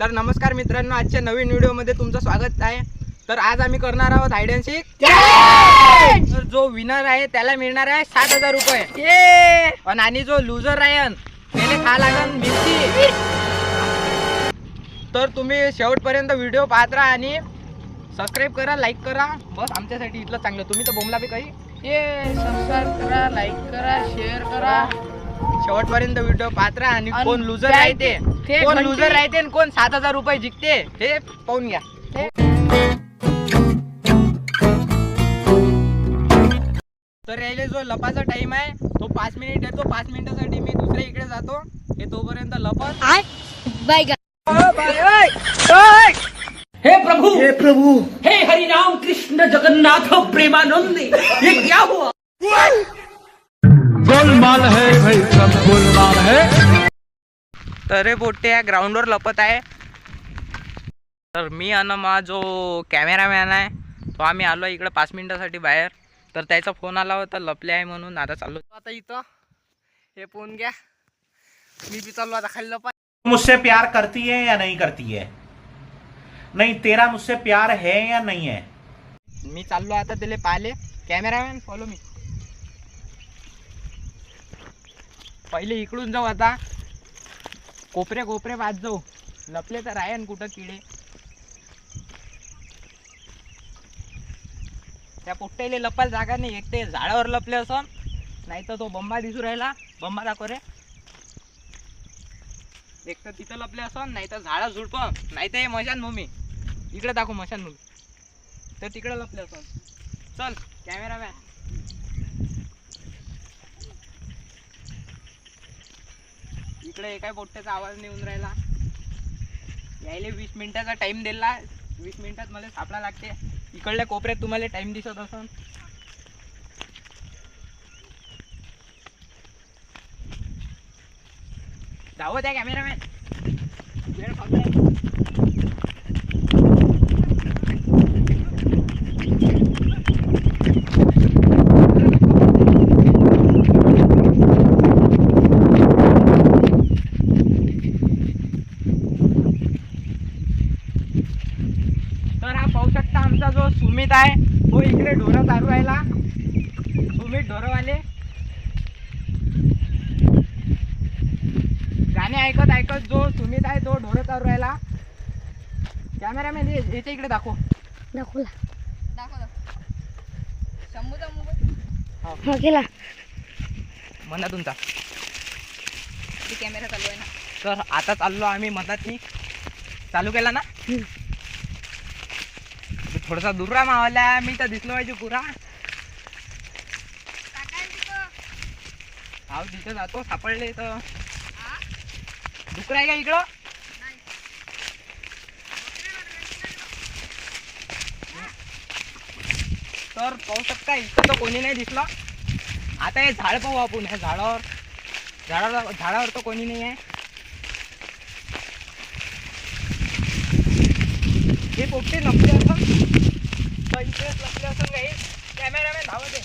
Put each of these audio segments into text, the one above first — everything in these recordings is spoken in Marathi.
तर नमस्कार मित्रांनो आजच्या नवीन व्हिडिओमध्ये तुमचं स्वागत आहे. तर आज आम्ही करणार आहोत तर जो विनर आहे त्याला मिळणार आहे सात हजार रुपये. पण आणि जो लुझर आहे त्याने खा लागन मिरची. तर तुम्ही शेवटपर्यंत व्हिडिओ पाहत राहा आणि सबस्क्राईब करा लाईक करा. बस आमच्यासाठी इथलं चांगलं. तुम्ही तर बोमला बी काही. ये सबस्क्राईब करा लाईक करा शेअर करा. शेवटपर्यंत व्हिडिओ पाहत राहा आणि कोण लुझर त्या- राहते ते कोण लुझर राहते आणि कोण सात हजार रुपये जिंकते हे पाहून घ्या. तर यायले जो लपाचा टाइम आहे तो पाच मिनिट येतो. पाच मिनिटासाठी मी दुसऱ्या इकडे जातो. हे तोपर्यंत लपत. हे प्रभु! हे प्रभु! हे हरि राम कृष्ण जगन्नाथ प्रेमानंद ये क्या हुआ? गोलमाल है भाई सब गोलमाल है। तर हे बोट्टे या ग्राउंडवर लपत आहे. तर मी आणि मा जो कॅमेरामॅन आहे तो आम्ही आलो इकडे पाच मिनिटासाठी बाहेर. तर त्याचा फोन आला होता लपले आहे म्हणून आता चालू. आता इथं. हे पोहून घ्या. मी बी चाललो आता खाली लपा. मुझसे प्यार करती है या नहीं करती है? नहीं तेरा मुझसे प्यार है या नहीं है? मी चाललो आता त्याला पाहिले कॅमेरामॅन फॉलो मी पहिले इकडून जाऊ आता. कोपरे कोपरे वाज जाऊ. लपले तर आहे न कुठं किडे? त्या पोट्ट्याला लपायला जागा नाही एक ते झाडावर लपले असं. नाही तर तो बंबा दिसू राहिला. बंबा दाखव रे. एक तर तिथं लपले असं नाही तर झाडा झुडप. नाही तर हे मशान भूमी. इकडे दाखव मशान भूमी. तर तिकडे लपले असं. चल कॅमेरामॅन इकडे एका पोट्ट्याचा आवाज नाही राहिला. यायले वीस मिनिटाचा टाइम दिला. वीस मिनिटात मला सापडा लागते. इकडल्या कोपऱ्यात तुम्हाला टाइम दिसत असन. धावत आहे कॅमेरामॅन वेळ संपलाय. तर हा पाहू शकता आमचा जो सुमित आहे तो इकडे ढोरं चालू राहिला सुमित ढोरवाले गाणे ऐकत ऐकत जो सुमित आहे तो ढोरं चालू राहिला कॅमेरामॅन याच्या इकडे दाखव. दाखव शंभूचा मोबाईल गेला. म्हणा तुमचा. कॅमेरा चालू आहे ना. तर आता चाललो आम्ही मधात चालू केला ना? थोडासा दुर्रा मावला मी तर दिसलो पाहिजे पुरा. हाव तिथं जातो सापडले तर डुकर आहे का इकडं? तर पाहू शकता इथं तर कोणी नाही दिसलं. आता हे झाड पाहू आपण ह्या झाडावर. झाडावर झाडावर तर कोणी नाही आहे हे पोपटे लपले असं. इकडेच लपले असं काही कॅमेरामॅन धावत आहे.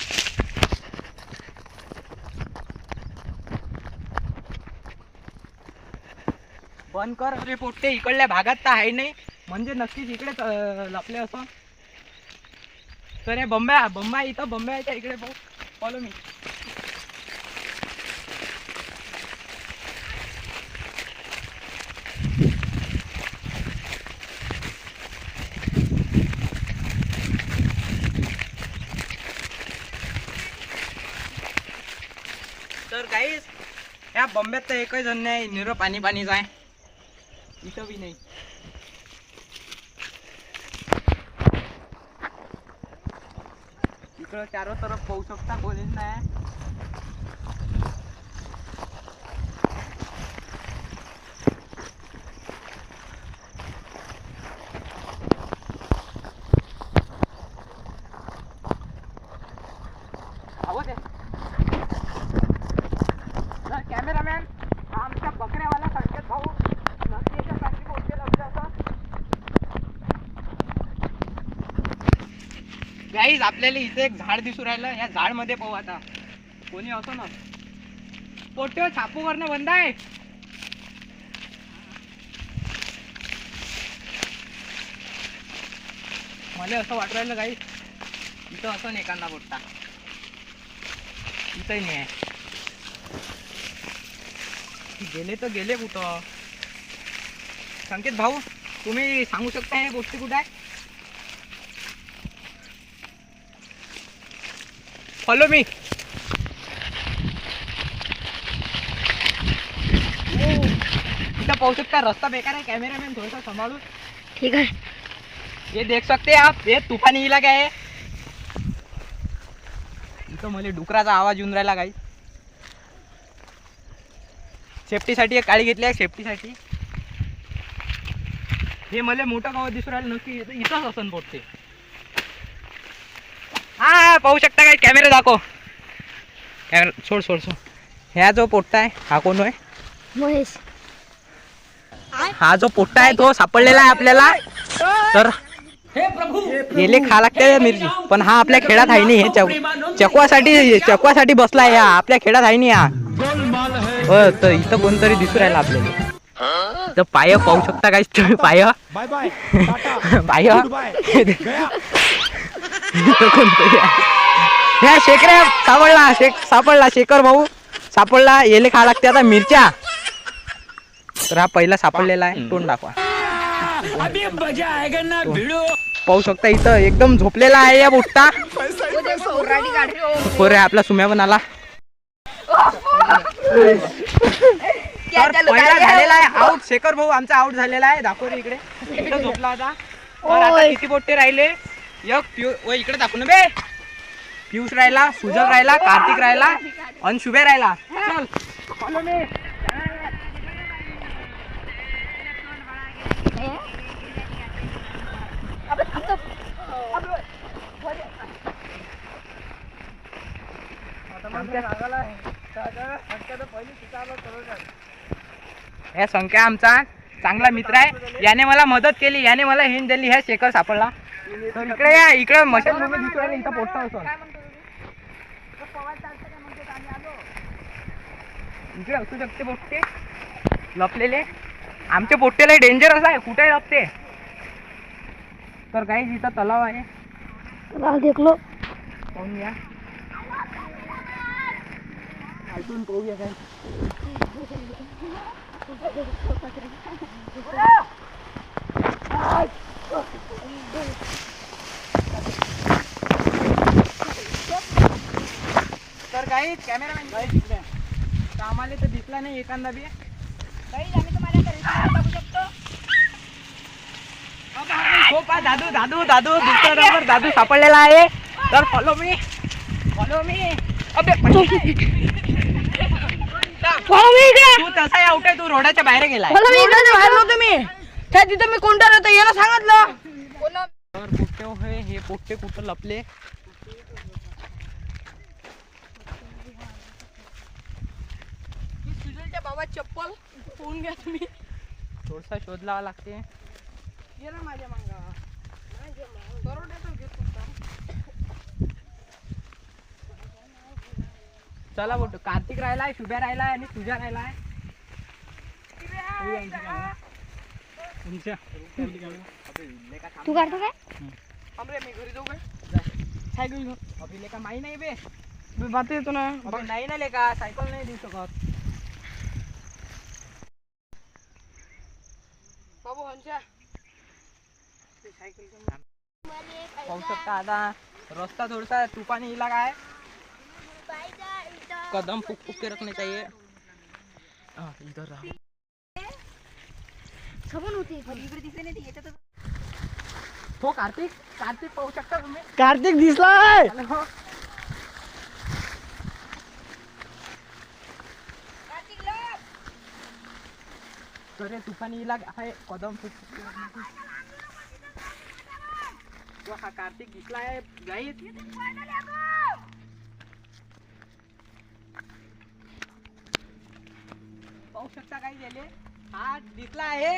बंद कर. रे पोट्टे इकडल्या भागात तर आहे नाही. म्हणजे नक्कीच इकडेच लपले असं. तर हे बंब्या बंबा इथं बंब्याच्या इकडे पाहू फॉलो मी तर काहीच या बंब्यात तर एकच जण नाही निरो पाणी पाणीच आहे. इथं बी नाही. इकडं चारो तरफ पाहू शकता कोणीच नाही. गाईज आपल्याला इथे एक झाड दिसू राहिलं. या झाडमध्ये पाहू आता. कोणी असो ना. पोट छापू करणं बंद आहे. मला असं वाटू राहिलं गाई इथं असं नाही एकांना पोट्टा इथंही नाही आहे. गेले तर गेले कुठं? संकेत भाऊ तुम्ही सांगू शकता हे गोष्टी कुठं आहे? फॉलो मी इथं पाहू शकता रस्ता बेकार आहे? कॅमेरामॅन थोडासा सांभाळून. ठीक आहे. ये देख सकते हैं आप? ये तूफानी इलाका आहे. इथं मला डुकराचा आवाज येऊन राहिला काही सेफ्टीसाठी एक काळी घेतली आहे सेफ्टीसाठी हे मला मोठं गाव दिसून राहिलं नक्की. इथं- इथंच असन पोटते हा पाहू शकता काय? कॅमेरा दाखव. कॅमेरा सोड सोड सोड. ह्या जो पोट्टा आहे हा कोण आहे महेश. हा जो पोट्टा आहे तो सापडलेला आहे आपल्याला. तर हे प्रभु. गेले खा लागते मिरची. पण हा आपल्या खेळात आहे नाही हे चक चकवासाठी चकवासाठी बसला आहे हा. आपल्या खेळात आहे नाही हा. तर इथं कोणतरी दिसू राहिला आपल्याला. तर पाय पाहू शकता काय? तुम्ही पाय बाय बाय टाटा पाय कोणतरी. ह्या शेकऱ्या सापडला शेक सापडला शेखर भाऊ. सापडला येले खा लागते आता मिरच्या. तर हा पहिला सापडलेला आहे तोंड दाखवा. पाहू शकता इथं एकदम झोपलेला आहे या बुट्टा. पोरे आपला सुम्या पण आला. पहिला झालेला आहे आउट शेखर भाऊ आमचा आउट झालेला आहे. दाखव इकडे. झोपला होता. किती बोट्टे राहिले? एक पियू इकडे दाखव ना बे. पियुष राहिला सुजल राहिला कार्तिक राहिला आणि शुभे राहिला. चल. संख्या आमचा चांगला मित्र आहे. याने मला मदत केली याने मला हिंट दिली ह्या शेखर सापडला. तर इकडे या इकडे मशीन भूमी दिसू राहिली इथं पोट्टा असून इकडे असू शकते पोट्टे. लपलेले. आमचे पोट्टेला डेंजरस आहे. कुठे लपते? तर काही इथं तलाव आहे. राह देखलो. पाहून घ्या ऐकून पाहूया काय तर काही कॅमेरामॅन काही तिकडे तर आम्हाला तर दिसला नाही एखादा बी. काही आम्ही तुम्हाला टाकू शकतो. हो पा दादू दादू दादू दुसरा नंबर दादू सापडलेला आहे. तर फॉलो मी फॉलो मी अबे तू तसा आउट आहे तू रोडाच्या बाहेर मी नव्हतो मी त्या तिथं मी कोणता होतो याला सांगितलं. तर पोट्टे होय हे पोट्टे कुठं लपले सुजलच्या बाबा चप्पल फोन घ्या तुम्ही थोडसा शोध लावा लागते गेला माझ्या मांगा चला बोट कार्तिक राहिलाय शुभ्या राहिलाय आणि तुझ्या राहिलाय. तू काढतो काय? मी घरी जाऊ काय? सायकल घेऊन. अभि लेका माही नाही बे. मी बात येतो ना. अबे नाही ना लेका सायकल नाही देऊ शकत. बाबू पाहू शकता आता? रस्ता थोडासा तुफानी इलाका है कदम फूक फूक के रखने चाहिए इधर रहा. सबून होती. इकडे दिसले नाही याच्यात हो कार्तिक कार्तिक पाहू शकता तुम्ही? कार्तिक दिसलाय! तर हे तुफानी इलाका आहे कदम हा कार्तिक दिसला आहे गाईत पाहू शकता काही गेले हा दिसला आहे.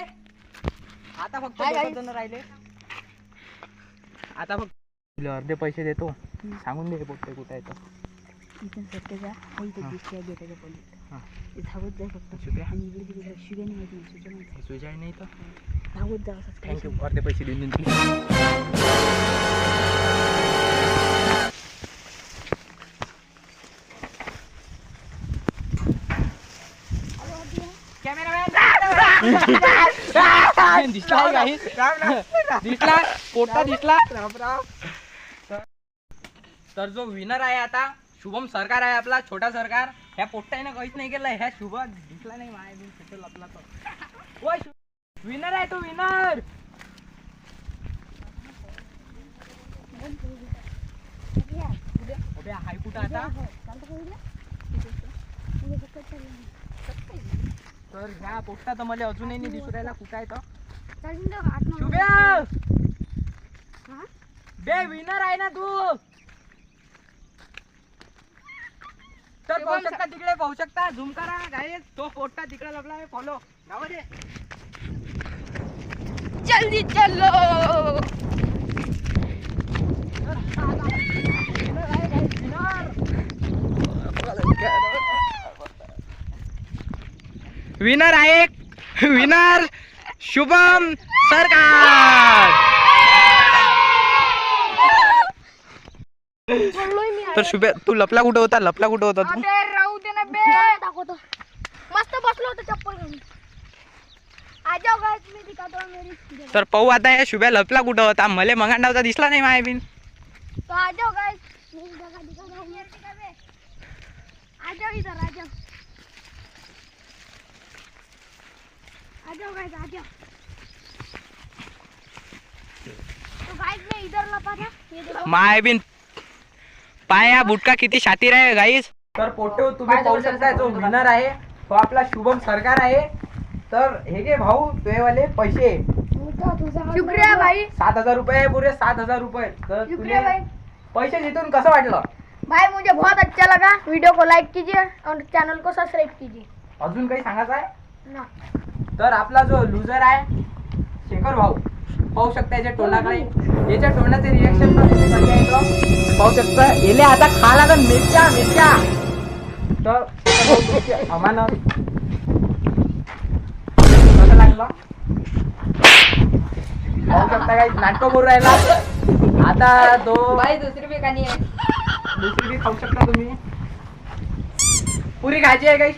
आता फक्त. जण राहिले. आता फक्त अर्धे पैसे देतो. सांगून दे हे पोट्टे कुठे आहे तर. इथे सत्य जा. इथे दिसते गेटाच्या पलीकडे. धावत फक्त. आणि इकडे तिकडे नाही माहिती सुद्धा माहिती. सुजय नाही तर. धावत जा थँक्यू अर्धे पैसे देऊन देईन कॅमेरामॅन. दिसला आहे काही दिसला? पोटा दिसला? तर- तर जो विनर आहे आता शुभम सरकार आहे आपला छोटा सरकार. ह्या पोट्टाने काहीच नाही केलं ह्या शुभ दिसला नाही माय कुठे लपला तो. विनर आहे तो विनर हाय कुठं आता? तर ह्या पोट्टा तर मला अजूनही नाही दिसू राहिला कुठं आहे तो. शुभ्या! बे विनर आहे ना तू? तर पाहू शकता तिकडे पाहू शकता. झूम करा गाईस तो पोट्टा तिकडे लपला आहे फॉलो नाव दे जल्दी चलो. विनर आहे विनर शुभम सरकार! तर शुभे तू लपला कुठं होता? लपला कुठं होता तू? राहू दे ना बे. दाखवतो. मस्त बसलो होतो चप्पल घालून. आ जाओ गाइस मैं दिखाता मेरी. जगह तर पाहू आता या शुभ्या लपला कुठं होता? मले मंगांडावचा दिसला नाही माय बिन तो आ जाओ गाइस मेरी जगह दिखाता हूं मेरी जगह पे आ जाओ इधर आ जाओ आ जाओ गाइस आ जाओ तो गाइस मैं इधर लपा था ये देखो माय बिन पाय हा बुटका किती शातीर आहे गाईस तर पोटे तुम्ही पाहू शकता जो विनर आहे तो आपला शुभम सरकार आहे. तर हे घे भाऊ तुझेवाले पैसे. शुक्रिया भाई सात हजार रुपये पुरे सात हजार रुपये. तर शुक्रिया तुले भाई पैसे जिथून कसं वाटलं? भाई मुझे बहुत अच्छा लगा. वीडियो को लाइक कीजिए और चैनल को सब्सक्राइब कीजिए. अजून काही सांगायचं आहे? ना. तर आपला जो लुजर आहे शेखर भाऊ पाहू शकता याच्या तोंडाकडे. याच्या तोंडाचे रिएक्शन पण तुम्ही आहे पाहू शकता येले आता खा लागन मिरच्या मिरच्या. तर अमानत कसं लागलं? पाहू शकता काही नाटकं करू राहिला. आता तो दुसरी भी कहानी है दुसरी बी खाऊ शकता तुम्ही. पुरी खायची आहे काही?